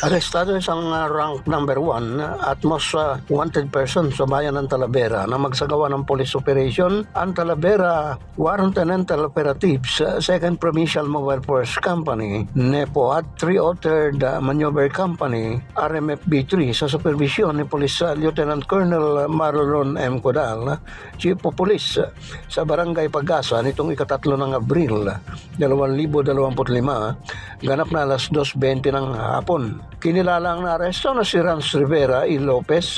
Arestado isang uh, rank number one uh, at most uh, wanted person sa bayan ng Talavera na magsagawa ng police operation. Ang Talavera Warrant and Rental Operatives, uh, Second Provincial Mobile Force Company, NEPO at Three-Authored uh, Maneuver Company, RMFB3 sa supervision ni Police uh, Lieutenant Colonel Marlon M. Codal, Chief of Police uh, sa Barangay Pagasa nitong ikatatlo ng Abril 2025, ganap na alas 2.20 ng hapon. Kinilala ang naaresto na si Rans Rivera E. Lopez,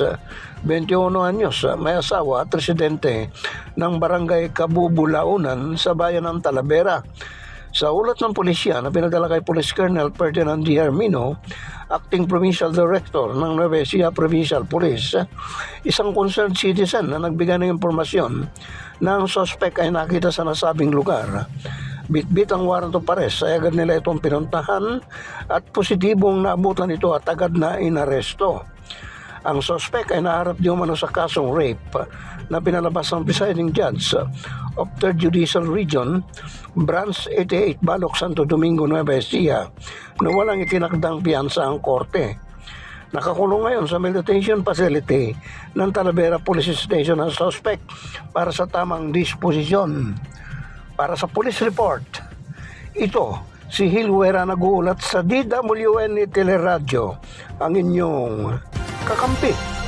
21 anyos, may asawa at residente ng barangay Kabubulaunan sa bayan ng Talavera. Sa ulat ng pulisya na pinadala kay Police Colonel Ferdinand D. Armino, Acting Provincial Director ng Nueva Ecija Provincial Police, isang concerned citizen na nagbigay ng impormasyon na ang suspect ay nakita sa nasabing lugar. Bitbit ang warrant of ay agad nila itong pinuntahan at positibong naabutan ito at agad na inaresto. Ang suspect ay naharap di umano sa kasong rape na pinalabas ng presiding judge of 3rd Judicial Region, Branch 88, Balok, Santo Domingo, Nueva Ecija, na walang itinakdang piyansa ang korte. Nakakulong ngayon sa meditation facility ng Talavera Police Station ang suspect para sa tamang disposisyon. Para sa police report, ito si Hilwera nag-uulat sa DWN Teleradyo, ang inyong kakampi